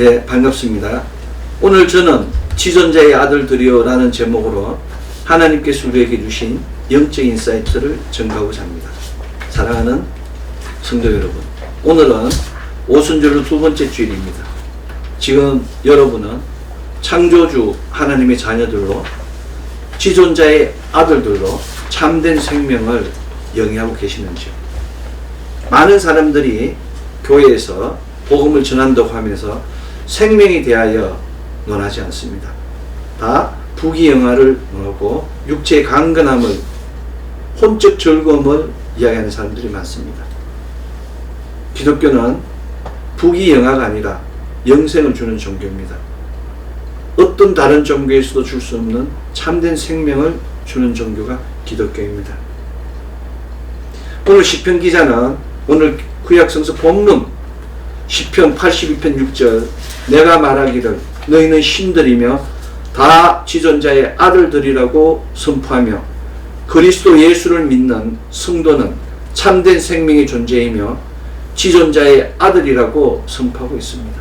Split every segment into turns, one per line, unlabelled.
예, 반갑습니다. 오늘 저는 지존자의 아들들이여라는 제목으로 하나님께서 우리에게 주신 영적 인사이트를 전가하고자 합니다. 사랑하는 성도 여러분, 오늘은 오순절로 두 번째 주일입니다. 지금 여러분은 창조주 하나님의 자녀들로 지존자의 아들들로 참된 생명을 영위하고 계시는지요? 많은 사람들이 교회에서 복음을 전한다고 하면서 생명에 대하여 논하지 않습니다. 다 부귀영화를 논하고 육체의 강건함을 혼적 즐거움을 이야기하는 사람들이 많습니다. 기독교는 부귀영화가 아니라 영생을 주는 종교입니다. 어떤 다른 종교에서도 줄 수 없는 참된 생명을 주는 종교가 기독교입니다. 오늘 시편 기자는 오늘 구약성서 본문 시편 82편 6절 내가 말하기를 너희는 신들이며 다 지존자의 아들들이라고 선포하며 그리스도 예수를 믿는 성도는 참된 생명의 존재이며 지존자의 아들이라고 선포하고 있습니다.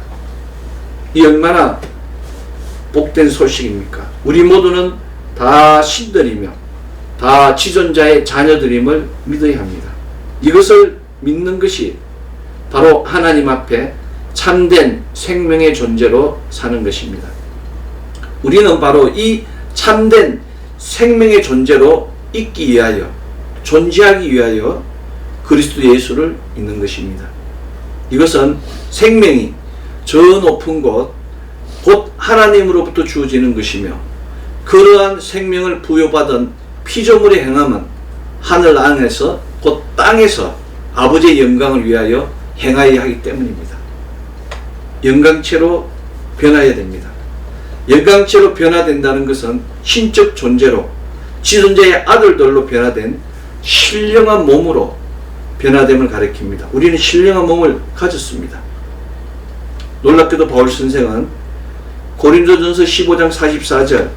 이 얼마나 복된 소식입니까? 우리 모두는 다 신들이며 다 지존자의 자녀들임을 믿어야 합니다. 이것을 믿는 것이 바로 하나님 앞에 참된 생명의 존재로 사는 것입니다. 우리는 바로 이 참된 생명의 존재로 있기 위하여 존재하기 위하여 그리스도 예수를 믿는 것입니다. 이것은 생명이 저 높은 곳, 곧 하나님으로부터 주어지는 것이며 그러한 생명을 부여받은 피조물의 행함은 하늘 안에서 곧 땅에서 아버지의 영광을 위하여 행하여야 하기 때문입니다. 영광체로 변화해야 됩니다. 영광체로 변화된다는 것은 신적 존재로 지존자의 아들들로 변화된 신령한 몸으로 변화됨을 가리킵니다. 우리는 신령한 몸을 가졌습니다. 놀랍게도 바울 선생은 고린도전서 15장 44절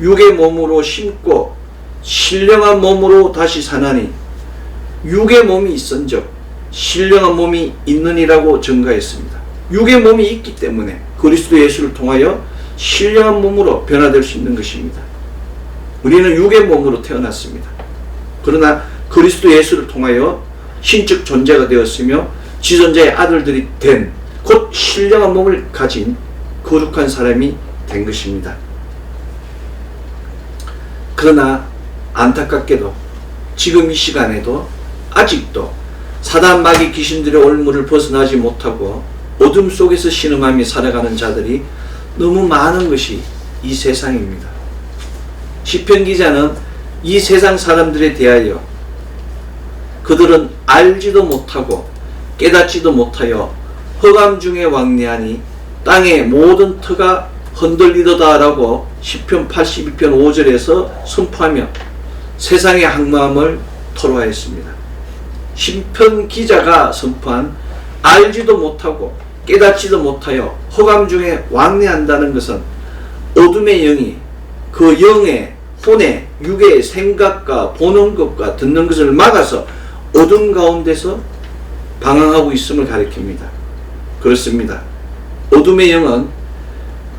육의 몸으로 심고 신령한 몸으로 다시 사나니 육의 몸이 있은즉 신령한 몸이 있느니라고 증가했습니다. 육의 몸이 있기 때문에 그리스도 예수를 통하여 신령한 몸으로 변화될 수 있는 것입니다. 우리는 육의 몸으로 태어났습니다. 그러나 그리스도 예수를 통하여 신적 존재가 되었으며 지존자의 아들들이 된 곧 신령한 몸을 가진 거룩한 사람이 된 것입니다. 그러나 안타깝게도 지금 이 시간에도 아직도 사단 마귀 귀신들의 올무를 벗어나지 못하고 어둠 속에서 신음하며 살아가는 자들이 너무 많은 것이 이 세상입니다. 시편 기자는 이 세상 사람들에 대하여 그들은 알지도 못하고 깨닫지도 못하여 허감 중에 왕래하니 땅의 모든 터가 흔들리도다라고 시편 82편 5절에서 선포하며 세상의 항마음을 토로하였습니다. 심편 기자가 선포한 알지도 못하고 깨닫지도 못하여 허감 중에 왕래한다는 것은 어둠의 영이 그 영의 혼의 육의 생각과 보는 것과 듣는 것을 막아서 어둠 가운데서 방황하고 있음을 가리킵니다. 그렇습니다. 어둠의 영은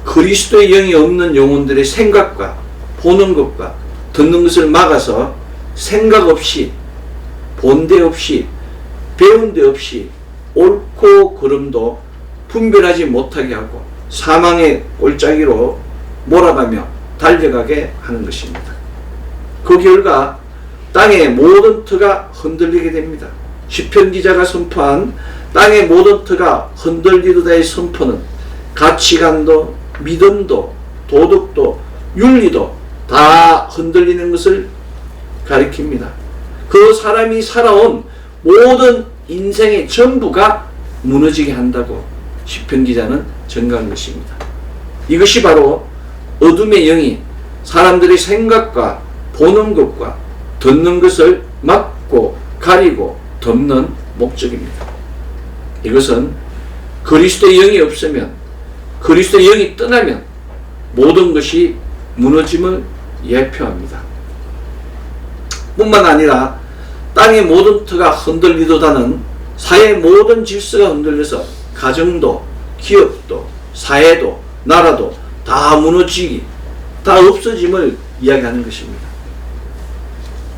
그리스도의 영이 없는 영혼들의 생각과 보는 것과 듣는 것을 막아서 생각 없이 본 데 없이 배운 데 없이 옳고 그름도 분별하지 못하게 하고 사망의 골짜기로 몰아가며 달려가게 하는 것입니다. 그 결과 땅의 모든 터가 흔들리게 됩니다. 시편 기자가 선포한 땅의 모든 터가 흔들리도다의 선포는 가치관도 믿음도 도덕도 윤리도 다 흔들리는 것을 가리킵니다. 그 사람이 살아온 모든 인생의 전부가 무너지게 한다고 시편 기자는 전가한 것입니다. 이것이 바로 어둠의 영이 사람들의 생각과 보는 것과 듣는 것을 막고 가리고 덮는 목적입니다. 이것은 그리스도의 영이 없으면 그리스도의 영이 떠나면 모든 것이 무너짐을 예표합니다. 뿐만 아니라 땅의 모든 터가 흔들리도다는 사회의 모든 질서가 흔들려서 가정도 기업도 사회도 나라도 다 무너지기 다 없어짐을 이야기하는 것입니다.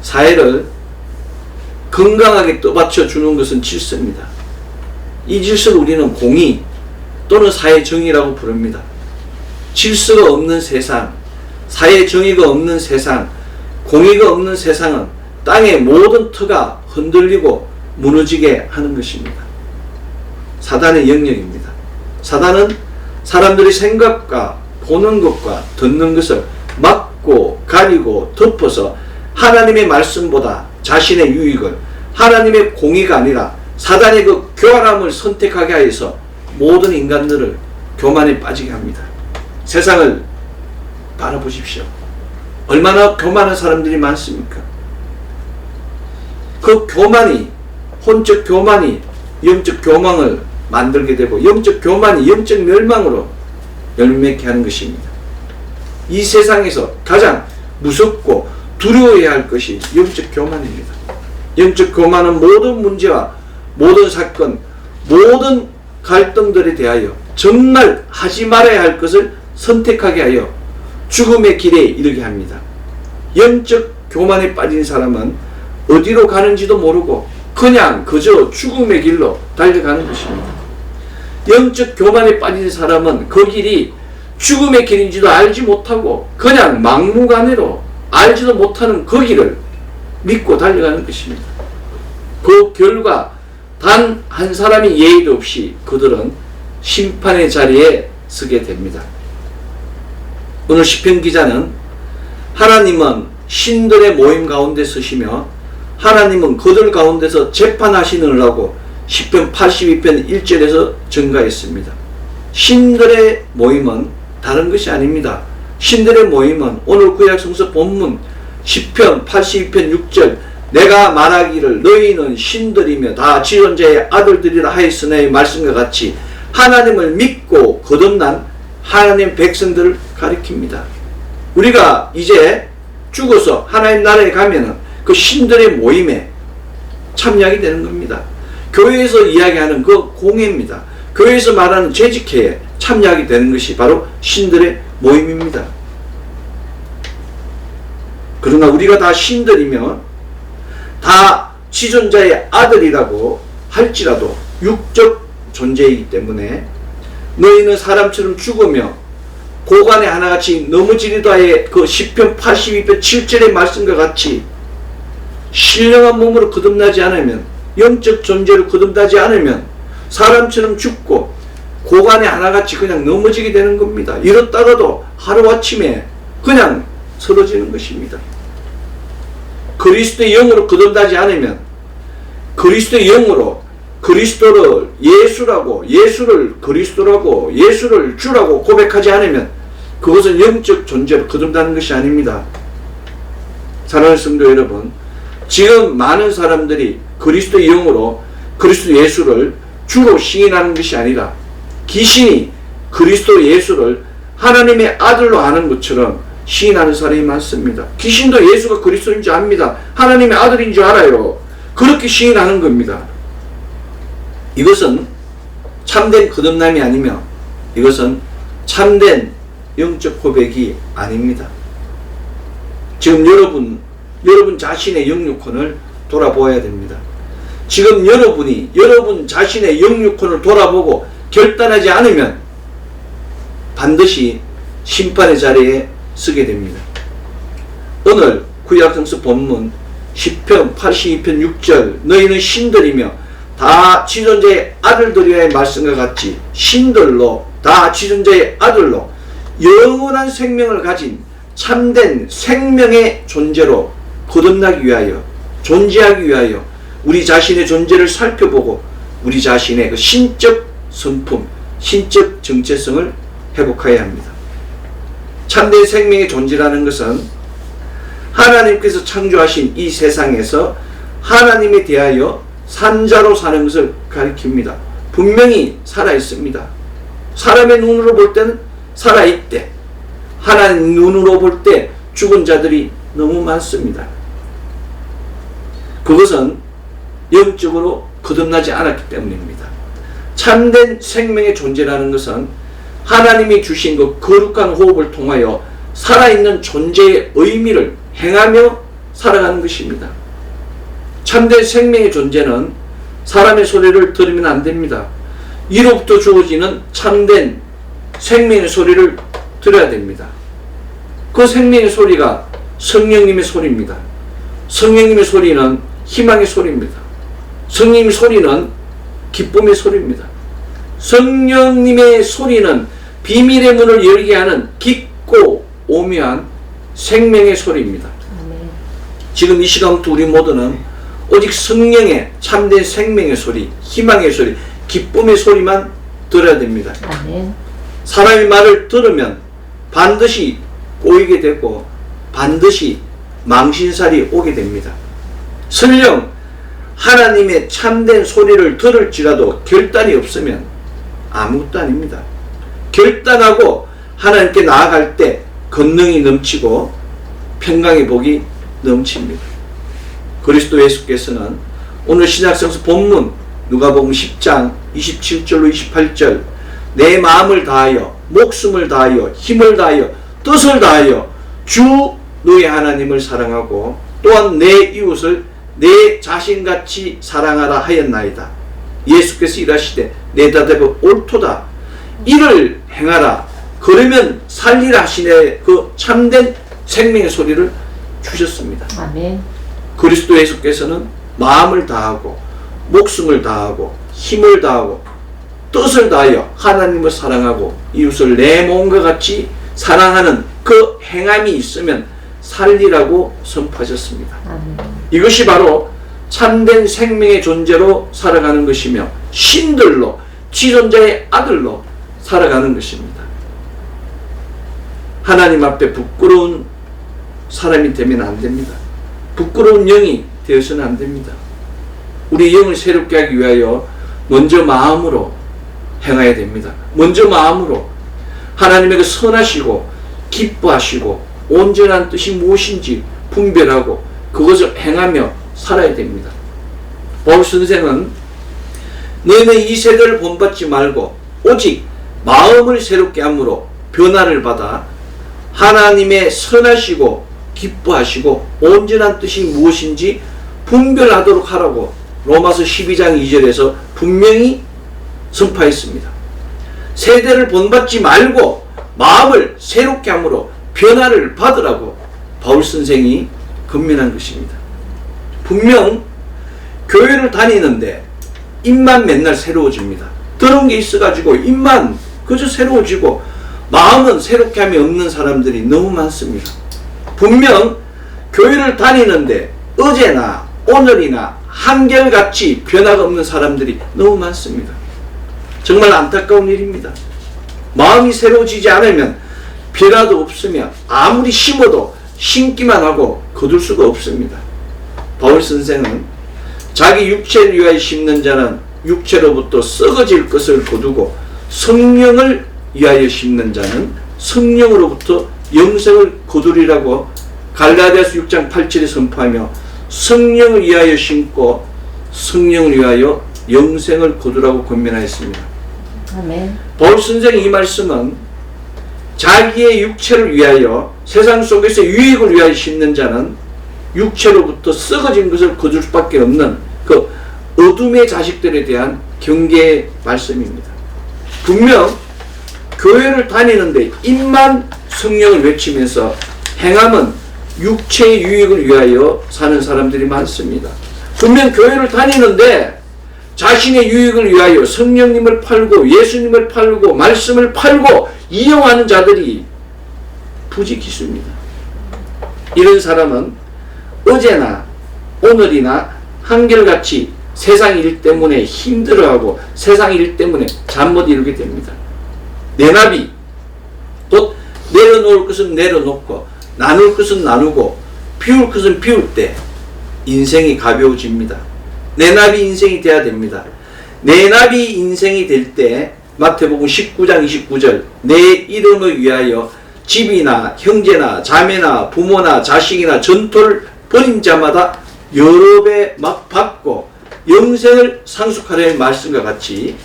사회를 건강하게 떠받쳐 주는 것은 질서입니다. 이 질서를 우리는 공의 또는 사회 정의라고 부릅니다. 질서가 없는 세상, 사회 정의가 없는 세상, 공의가 없는 세상은 땅의 모든 터가 흔들리고 무너지게 하는 것입니다. 사단의 영역입니다. 사단은 사람들의 생각과 보는 것과 듣는 것을 막고 가리고 덮어서 하나님의 말씀보다 자신의 유익을 하나님의 공의가 아니라 사단의 그 교활함을 선택하게 하여서 모든 인간들을 교만에 빠지게 합니다. 세상을 바라보십시오. 얼마나 교만한 사람들이 많습니까? 그 교만이 혼적 교만이 영적 교망을 만들게 되고 영적 교만이 영적 멸망으로 열매케 하는 것입니다. 이 세상에서 가장 무섭고 두려워해야 할 것이 영적 교만입니다. 영적 교만은 모든 문제와 모든 사건, 모든 갈등들에 대하여 정말 하지 말아야 할 것을 선택하게 하여 죽음의 길에 이르게 합니다. 영적 교만에 빠진 사람은 어디로 가는지도 모르고 그냥 그저 죽음의 길로 달려가는 것입니다. 영적 교만에 빠진 사람은 그 길이 죽음의 길인지도 알지 못하고 그냥 막무가내로 알지도 못하는 그 길을 믿고 달려가는 것입니다. 그 결과 단 한 사람이 예의도 없이 그들은 심판의 자리에 서게 됩니다. 오늘 시편 기자는 하나님은 신들의 모임 가운데 서시며 하나님은 그들 가운데서 재판하시느라고 시편 82편 1절에서 증가했습니다. 신들의 모임은 다른 것이 아닙니다. 신들의 모임은 오늘 구약 성서 본문 10편 82편 6절 내가 말하기를 너희는 신들이며 다 지존자의 아들들이라 하였으나의 말씀과 같이 하나님을 믿고 거듭난 하나님 백성들을 가리킵니다. 우리가 이제 죽어서 하나님 나라에 가면은 그 신들의 모임에 참여하게 되는 겁니다. 교회에서 이야기하는 그 공예입니다. 교회에서 말하는 재직회에 참여하게 되는 것이 바로 신들의 모임입니다. 그러나 우리가 다 신들이면 다 지존자의 아들이라고 할지라도 육적 존재이기 때문에 너희는 사람처럼 죽으며 고관에 하나같이 넘어지리다의 그 10편 82편 7절의 말씀과 같이 신령한 몸으로 거듭나지 않으면 영적 존재로 거듭나지 않으면 사람처럼 죽고 고관에 하나같이 그냥 넘어지게 되는 겁니다. 이렇다가도 하루아침에 그냥 쓰러지는 것입니다. 그리스도의 영으로 거듭나지 않으면 그리스도의 영으로 그리스도를 예수라고 예수를 그리스도라고 예수를 주라고 고백하지 않으면 그것은 영적 존재로 거듭나는 것이 아닙니다. 사랑하는 성도 여러분, 지금 많은 사람들이 그리스도의 영으로 그리스도 예수를 주로 시인하는 것이 아니라 귀신이 그리스도 예수를 하나님의 아들로 아는 것처럼 시인하는 사람이 많습니다. 귀신도 예수가 그리스도인 줄 압니다. 하나님의 아들인 줄 알아요. 그렇게 시인하는 겁니다. 이것은 참된 거듭남이 아니며 이것은 참된 영적 고백이 아닙니다. 지금 여러분, 여러분 자신의 영육혼을 돌아보아야 됩니다. 지금 여러분이 여러분 자신의 영육혼을 돌아보고 결단하지 않으면 반드시 심판의 자리에 서게 됩니다. 오늘 구약성서 본문 10편 82편 6절 너희는 신들이며 다 지존자의 아들들이라의 말씀과 같이 신들로 다 지존자의 아들로 영원한 생명을 가진 참된 생명의 존재로 거듭나기 위하여 존재하기 위하여 우리 자신의 존재를 살펴보고 우리 자신의 그 신적 성품, 신적 정체성을 회복해야 합니다. 참된 생명의 존재라는 것은 하나님께서 창조하신 이 세상에서 하나님에 대하여 산자로 사는 것을 가리킵니다. 분명히 살아 있습니다. 사람의 눈으로 볼 때는 살아 있대. 하나님 눈으로 볼 때 죽은 자들이 너무 많습니다. 그것은 영적으로 거듭나지 않았기 때문입니다. 참된 생명의 존재라는 것은 하나님이 주신 그 거룩한 호흡을 통하여 살아있는 존재의 의미를 행하며 살아가는 것입니다. 참된 생명의 존재는 사람의 소리를 들으면 안 됩니다. 이로부터 주어지는 참된 생명의 소리를 들어야 됩니다. 그 생명의 소리가 성령님의 소리입니다. 성령님의 소리는 희망의 소리입니다. 성령님의 소리는 기쁨의 소리입니다. 성령님의 소리는 비밀의 문을 열게 하는 깊고 오묘한 생명의 소리입니다. 지금 이 시간부터 우리 모두는 오직 성령의 참된 생명의 소리, 희망의 소리, 기쁨의 소리만 들어야 됩니다.
아멘.
사람의 말을 들으면 반드시 꼬이게 되고 반드시 망신살이 오게 됩니다. 설령 하나님의 참된 소리를 들을지라도 결단이 없으면 아무것도 아닙니다. 결단하고 하나님께 나아갈 때 권능이 넘치고 평강의 복이 넘칩니다. 그리스도 예수께서는 오늘 신약성서 본문 누가복음 10장 27절로 28절 내 마음을 다하여 목숨을 다하여 힘을 다하여 뜻을 다하여 주 너의 하나님을 사랑하고 또한 내 이웃을 내 자신같이 사랑하라 하였나이다. 예수께서 일하시되 내 대답은 옳도다. 이를 행하라. 그러면 살리라 하시네 그 참된 생명의 소리를 주셨습니다.
아멘.
그리스도 예수께서는 마음을 다하고 목숨을 다하고 힘을 다하고 뜻을 다하여 하나님을 사랑하고 이웃을 내 몸과 같이 사랑하는 그 행함이 있으면 살리라고 선포하셨습니다. 이것이 바로 참된 생명의 존재로 살아가는 것이며 신들로 지존자의 아들로 살아가는 것입니다. 하나님 앞에 부끄러운 사람이 되면 안 됩니다. 부끄러운 영이 되어서는 안 됩니다. 우리 영을 새롭게 하기 위하여 먼저 마음으로 행해야 됩니다. 먼저 마음으로 하나님의 그 선하시고 기뻐하시고 온전한 뜻이 무엇인지 분별하고 그것을 행하며 살아야 됩니다. 바울 선생은 너희는 이 세대를 본받지 말고 오직 마음을 새롭게 함으로 변화를 받아 하나님의 선하시고 기뻐하시고 온전한 뜻이 무엇인지 분별하도록 하라고 로마서 12장 2절에서 분명히 선포했습니다. 세대를 본받지 말고 마음을 새롭게 함으로 변화를 받으라고 바울 선생이 건면한 것입니다. 분명 교회를 다니는데 입만 맨날 새로워집니다. 들은 게 있어가지고 입만 그저 새로워지고 마음은 새롭게 함이 없는 사람들이 너무 많습니다. 분명 교회를 다니는데 어제나 오늘이나 한결같이 변화가 없는 사람들이 너무 많습니다. 정말 안타까운 일입니다. 마음이 새로워지지 않으면 변화도 없으며 아무리 심어도 심기만 하고 거둘 수가 없습니다. 바울 선생은 자기 육체를 위하여 심는 자는 육체로부터 썩어질 것을 거두고 성령을 위하여 심는 자는 성령으로부터 영생을 거두리라고 갈라디아서 6장 8절에 선포하며 성령을 위하여 심고 성령을 위하여 영생을 거두라고 권면하였습니다.
아멘.
바울 선생의 이 말씀은 자기의 육체를 위하여 세상 속에서 유익을 위하여 심는 자는 육체로부터 썩어진 것을 거둘 수밖에 없는 그 어둠의 자식들에 대한 경계의 말씀입니다. 분명 교회를 다니는데 입만 성령을 외치면서 행함은 육체의 유익을 위하여 사는 사람들이 많습니다. 분명 교회를 다니는데 자신의 유익을 위하여 성령님을 팔고 예수님을 팔고 말씀을 팔고 이용하는 자들이 부지 기수입니다. 이런 사람은 어제나 오늘이나 한결같이 세상 일 때문에 힘들어하고 세상 일 때문에 잠 못 이루게 됩니다. 내 나비 곧 내려놓을 것은 내려놓고 나눌 것은 나누고 비울 것은 비울 때 인생이 가벼워집니다. 내나비 인생이 돼야 됩니다. 내나비 인생이 될 때 마태복음 19장 29절 내 이름을 위하여 집이나 형제나 자매나 부모나 자식이나 전토를 벌인 자마다 여러 배 막 받고 영생을 상속하려는 말씀과 같이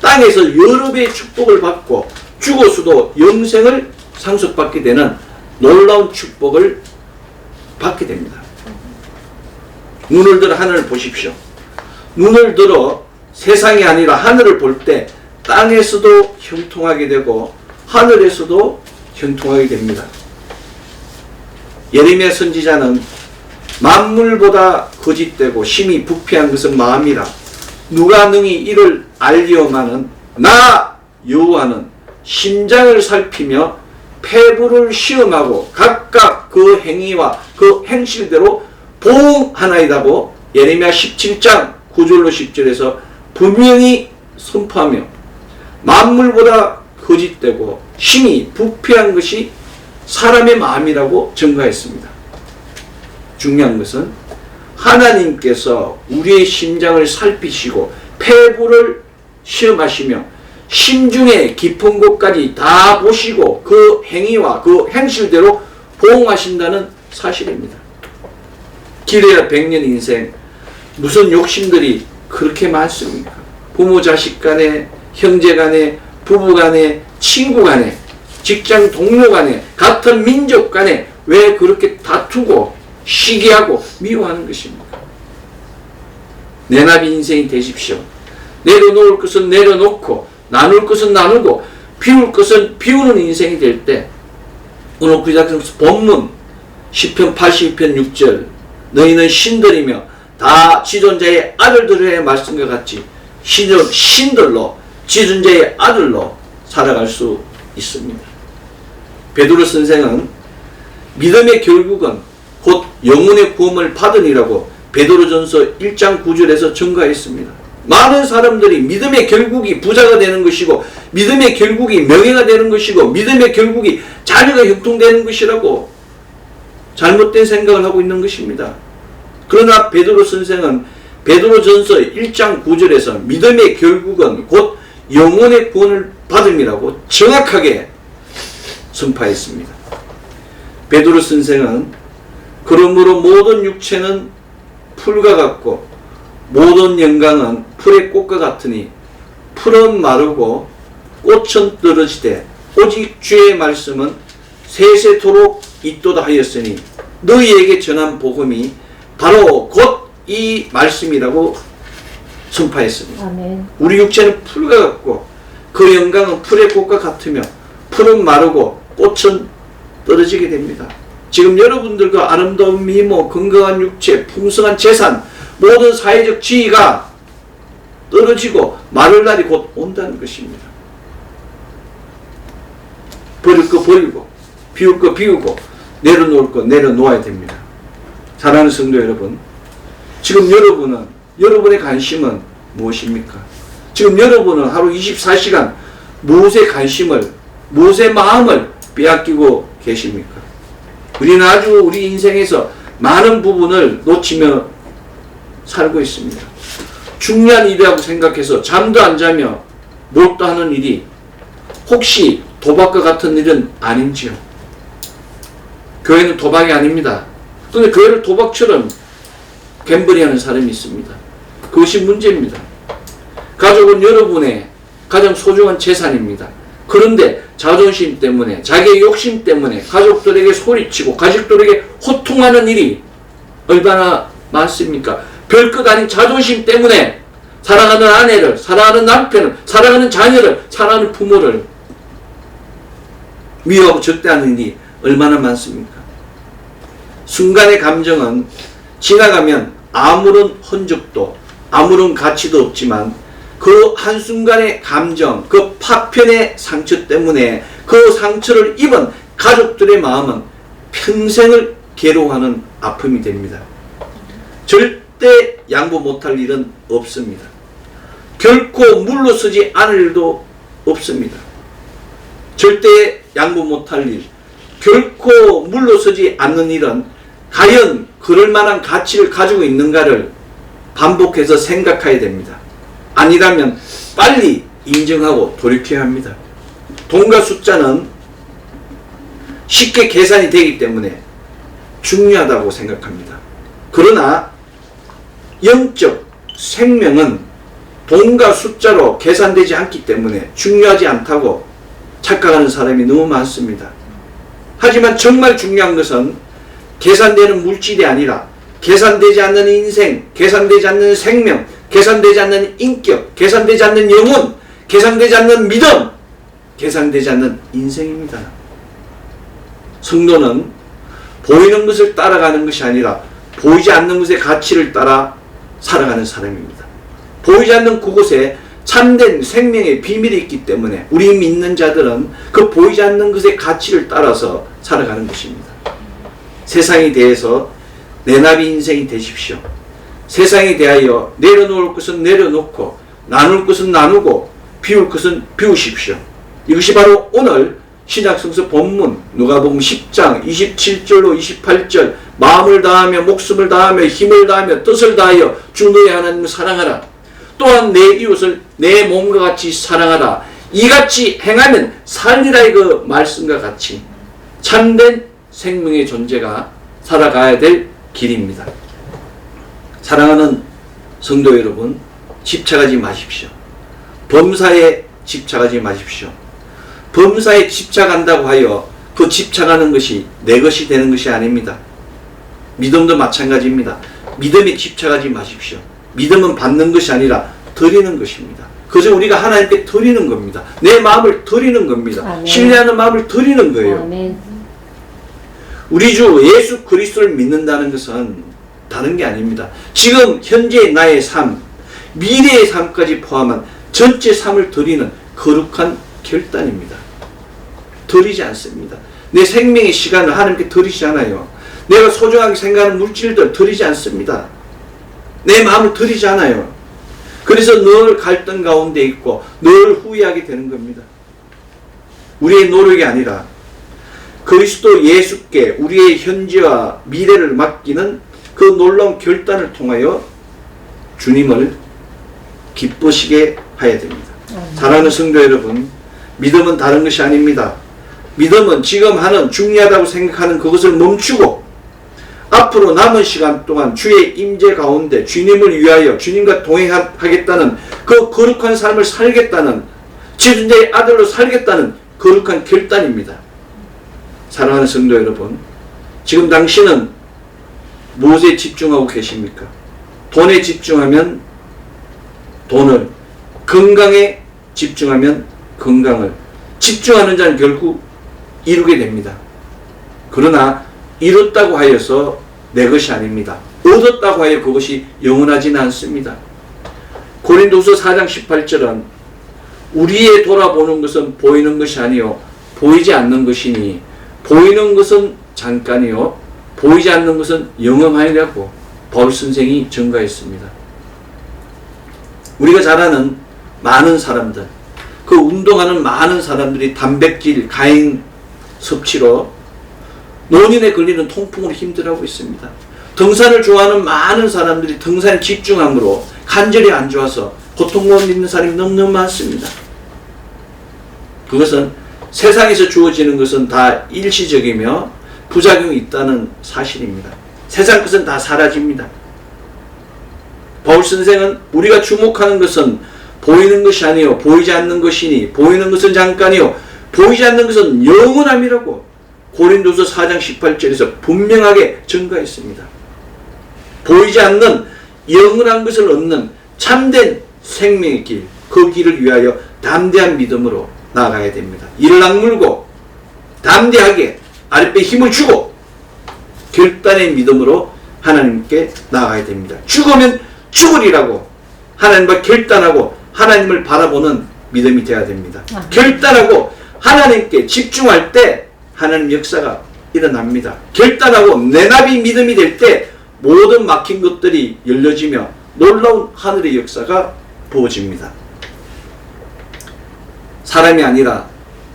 땅에서 여러 배의 축복을 받고 죽어서도 영생을 상속받게 되는 놀라운 축복을 받게 됩니다. 눈을 들어 하늘을 보십시오. 눈을 들어 세상이 아니라 하늘을 볼 때 땅에서도 형통하게 되고 하늘에서도 형통하게 됩니다. 예레미야 선지자는 만물보다 거짓되고 심히 부패한 것은 마음이라 누가 능히 이를 알리오마는 나 여호와는 심장을 살피며 폐부를 시험하고 각각 그 행위와 그 행실대로 보응하나이다고 예레미야 17장 9절로 10절에서 분명히 선포하며 만물보다 거짓되고 심히 부패한 것이 사람의 마음이라고 증거했습니다. 중요한 것은 하나님께서 우리의 심장을 살피시고 폐부를 시험하시며 심중의 깊은 곳까지 다 보시고 그 행위와 그 행실대로 보응하신다는 사실입니다. 길어야 백년 인생 무슨 욕심들이 그렇게 많습니까? 부모 자식 간에 형제 간에 부부 간에 친구 간에 직장 동료 간에 같은 민족 간에 왜 그렇게 다투고 시기하고 미워하는 것입니까? 내나비 인생이 되십시오. 내려놓을 것은 내려놓고 나눌 것은 나누고 비울 것은 비우는 인생이 될 때 오늘 구약성 본문 10편 82편 6절 너희는 신들이며 다 지존자의 아들들의 말씀과 같이 신들, 신들로 지존자의 아들로 살아갈 수 있습니다. 베드로 선생은 믿음의 결국은 곧 영혼의 구원을 받으니라고 베드로전서 1장 9절에서 증거했습니다. 많은 사람들이 믿음의 결국이 부자가 되는 것이고 믿음의 결국이 명예가 되는 것이고 믿음의 결국이 자녀가 형통되는 것이라고 잘못된 생각을 하고 있는 것입니다. 그러나 베드로 선생은 베드로 전서 1장 9절에서 믿음의 결국은 곧 영혼의 구원을 받음이라고 정확하게 선포했습니다. 베드로 선생은 그러므로 모든 육체는 풀과 같고 모든 영광은 풀의 꽃과 같으니 풀은 마르고 꽃은 떨어지되 오직 주의 말씀은 세세토록 있도다 하였으니 너희에게 전한 복음이 바로 곧 이 말씀이라고 선포했습니다.
아멘.
우리 육체는 풀과 같고 그 영광은 풀의 꽃과 같으며 풀은 마르고 꽃은 떨어지게 됩니다. 지금 여러분들과 아름다운 미모, 건강한 육체, 풍성한 재산, 모든 사회적 지위가 떨어지고 마를 날이 곧 온다는 것입니다. 버릴 거 버리고 비울 거 비우고 내려놓을 거 내려놓아야 됩니다. 사랑하는 성도 여러분, 지금 여러분은 여러분의 관심은 무엇입니까? 지금 여러분은 하루 24시간 무엇에 관심을 무엇의 마음을 빼앗기고 계십니까? 우리는 아주 우리 인생에서 많은 부분을 놓치며 살고 있습니다. 중요한 일이라고 생각해서 잠도 안 자며 몰두하는 일이 혹시 도박과 같은 일은 아닌지요? 교회는 도박이 아닙니다. 그런데 교회를 도박처럼 갬블이하는 사람이 있습니다. 그것이 문제입니다. 가족은 여러분의 가장 소중한 재산입니다. 그런데 자존심 때문에 자기의 욕심 때문에 가족들에게 소리치고 가족들에게 호통하는 일이 얼마나 많습니까? 별것 아닌 자존심 때문에 사랑하는 아내를, 사랑하는 남편을, 사랑하는 자녀를, 사랑하는 부모를 미워하고 적대하는 일이 얼마나 많습니까? 순간의 감정은 지나가면 아무런 흔적도 아무런 가치도 없지만 그 한순간의 감정, 그 파편의 상처 때문에 그 상처를 입은 가족들의 마음은 평생을 괴로워하는 아픔이 됩니다. 절 대 양보 못할 일은 없습니다. 결코 물러서지 않을 일도 없습니다. 절대 양보 못할 일, 결코 물러서지 않는 일은 과연 그럴 만한 가치를 가지고 있는가를 반복해서 생각해야 됩니다. 아니라면 빨리 인정하고 돌이켜야 합니다. 돈과 숫자는 쉽게 계산이 되기 때문에 중요하다고 생각합니다. 그러나 영적 생명은 돈과 숫자로 계산되지 않기 때문에 중요하지 않다고 착각하는 사람이 너무 많습니다. 하지만 정말 중요한 것은 계산되는 물질이 아니라 계산되지 않는 인생, 계산되지 않는 생명, 계산되지 않는 인격, 계산되지 않는 영혼, 계산되지 않는 믿음, 계산되지 않는 인생입니다. 성도는 보이는 것을 따라가는 것이 아니라 보이지 않는 것의 가치를 따라 살아가는 사람입니다. 보이지 않는 그곳에 참된 생명의 비밀이 있기 때문에 우리 믿는 자들은 그 보이지 않는 것의 가치를 따라서 살아가는 것입니다. 세상에 대해서 내나비 인생이 되십시오. 세상에 대하여 내려놓을 것은 내려놓고 나눌 것은 나누고 비울 것은 비우십시오. 이것이 바로 오늘 신약 성서 본문 누가복음 10장 27절로 28절 마음을 다하며 목숨을 다하며 힘을 다하며 뜻을 다하여 주 너의 하나님을 사랑하라. 또한 내 이웃을 내 몸과 같이 사랑하라. 이같이 행하면 살리라의 그 말씀과 같이 참된 생명의 존재가 살아가야 될 길입니다. 사랑하는 성도 여러분, 집착하지 마십시오. 범사에 집착하지 마십시오. 범사에 집착한다고 하여 그 집착하는 것이 내 것이 되는 것이 아닙니다. 믿음도 마찬가지입니다. 믿음에 집착하지 마십시오. 믿음은 받는 것이 아니라 드리는 것입니다. 그저 우리가 하나님께 드리는 겁니다. 내 마음을 드리는 겁니다.
아멘.
신뢰하는 마음을 드리는 거예요.
아멘.
우리 주 예수 그리스도를 믿는다는 것은 다른 게 아닙니다. 지금 현재 나의 삶, 미래의 삶까지 포함한 전체 삶을 드리는 거룩한 결단입니다. 드리지 않습니다. 내 생명의 시간을 하나님께 드리지 않아요. 내가 소중하게 생각하는 물질들 드리지 않습니다. 내 마음을 드리지 않아요. 그래서 늘 갈등 가운데 있고 늘 후회하게 되는 겁니다. 우리의 노력이 아니라 그리스도 예수께 우리의 현재와 미래를 맡기는 그 놀라운 결단을 통하여 주님을 기쁘시게 하야 됩니다. 사랑하는 성도 여러분, 믿음은 다른 것이 아닙니다. 믿음은 지금 하는 중요하다고 생각하는 그것을 멈추고 앞으로 남은 시간 동안 주의 임재 가운데 주님을 위하여 주님과 동행하겠다는 그 거룩한 삶을 살겠다는 지존자의 아들로 살겠다는 거룩한 결단입니다. 사랑하는 성도 여러분, 지금 당신은 무엇에 집중하고 계십니까? 돈에 집중하면 돈을, 건강에 집중하면 건강을, 집중하는 자는 결국 이루게 됩니다. 그러나 이뤘다고 하여서 내 것이 아닙니다. 얻었다고 하여 그것이 영원하지는 않습니다. 고린도서 4장 18절은 우리의 돌아보는 것은 보이는 것이 아니요 보이지 않는 것이니 보이는 것은 잠깐이요 보이지 않는 것은 영원하리라고 바울 선생이 증가했습니다. 우리가 잘 아는 많은 사람들 그 운동하는 많은 사람들이 단백질 가행 섭취로 노인에 걸리는 통풍으로 힘들어하고 있습니다. 등산을 좋아하는 많은 사람들이 등산에 집중함으로 관절이 안 좋아서 고통 못 믿는 사람이 너무너무 많습니다. 그것은 세상에서 주어지는 것은 다 일시적이며 부작용이 있다는 사실입니다. 세상 것은 다 사라집니다. 바울 선생은 우리가 주목하는 것은 보이는 것이 아니요 보이지 않는 것이니 보이는 것은 잠깐이요 보이지 않는 것은 영원함이라고 고린도서 4장 18절에서 분명하게 증거했습니다. 보이지 않는 영원한 것을 얻는 참된 생명의 길, 그 길을 위하여 담대한 믿음으로 나아가야 됩니다. 이를 악물고 담대하게 아랫배 힘을 주고 결단의 믿음으로 하나님께 나아가야 됩니다. 죽으면 죽으리라고 하나님과 결단하고 하나님을 바라보는 믿음이 되어야 됩니다.
아.
결단하고 하나님께 집중할 때 하나님 역사가 일어납니다. 결단하고 내나비 믿음이 될 때 모든 막힌 것들이 열려지며 놀라운 하늘의 역사가 부어집니다. 사람이 아니라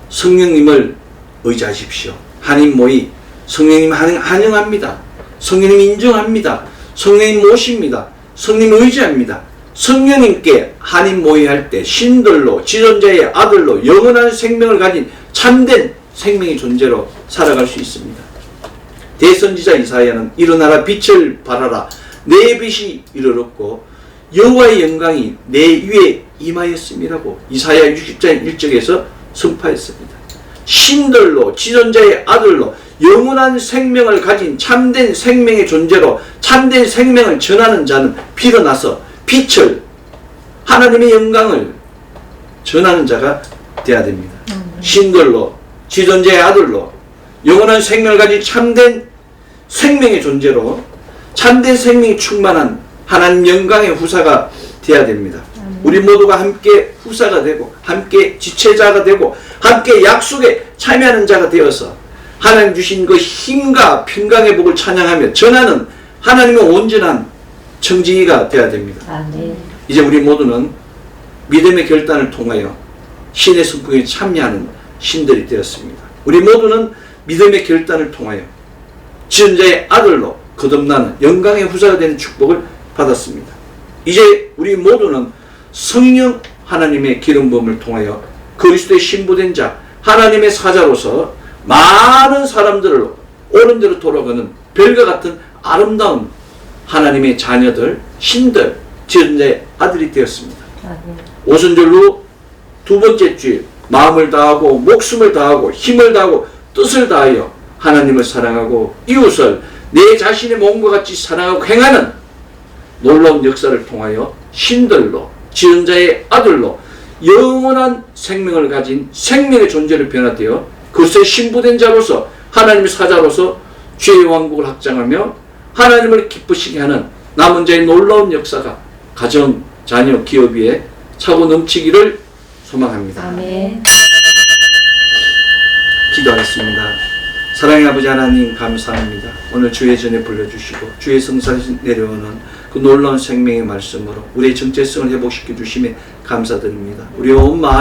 성령님을 의지하십시오. 한인 모의 성령님 환영- 환영합니다. 성령님 인정합니다. 성령님 모십니다. 성령님 의지합니다. 성령님께 한인 모의할 때 신들로 지존자의 아들로 영원한 생명을 가진 참된 생명의 존재로 살아갈 수 있습니다. 대선지자 이사야는 일어나라 빛을 발하라 내 빛이 이르렀고 여호와의 영광이 내 위에 임하였음이라고 이사야 60장 1절에서 선포했습니다. 신들로 지존자의 아들로 영원한 생명을 가진 참된 생명의 존재로 참된 생명을 전하는 자는 피어나서 빛을 하나님의 영광을 전하는 자가 되어야 됩니다. 신들로 지존자의 아들로 영원한 생명을 가진 참된 생명의 존재로 참된 생명이 충만한 하나님 영광의 후사가 되어야 됩니다. 우리 모두가 함께 후사가 되고 함께 지체자가 되고 함께 약속에 참여하는 자가 되어서 하나님 주신 그 힘과 평강의 복을 찬양하며 전하는 하나님의 온전한 청지기가 되어야 됩니다.
아멘.
이제 우리 모두는 믿음의 결단을 통하여 신의 성품에 참여하는 신들이 되었습니다. 우리 모두는 믿음의 결단을 통하여 지은자의 아들로 거듭나는 영광의 후사가 되는 축복을 받았습니다. 이제 우리 모두는 성령 하나님의 기름 부음을 통하여 그리스도의 신부된 자 하나님의 사자로서 많은 사람들을 옳은 대로 돌아가는 별과 같은 아름다운 하나님의 자녀들 신들 지은자의 아들이 되었습니다.
아멘.
오순절로 두 번째 주일 마음을 다하고 목숨을 다하고 힘을 다하고 뜻을 다하여 하나님을 사랑하고 이웃을 내 자신의 몸과 같이 사랑하고 행하는 놀라운 역사를 통하여 신들로 지은자의 아들로 영원한 생명을 가진 생명의 존재로 변화되어 그리스도의 신부된 자로서 하나님의 사자로서 죄의 왕국을 확장하며 하나님을 기쁘시게 하는 남은 자의 놀라운 역사가 가정, 자녀, 기업 위에 차고 넘치기를 소망합니다.
아멘.
기도하겠습니다. 사랑의 아버지 하나님 감사합니다. 오늘 주의 전에 불러주시고 주의 성산에 내려오는 그 놀라운 생명의 말씀으로 우리의 정체성을 회복시켜 주심에 감사드립니다. 우리 온 마음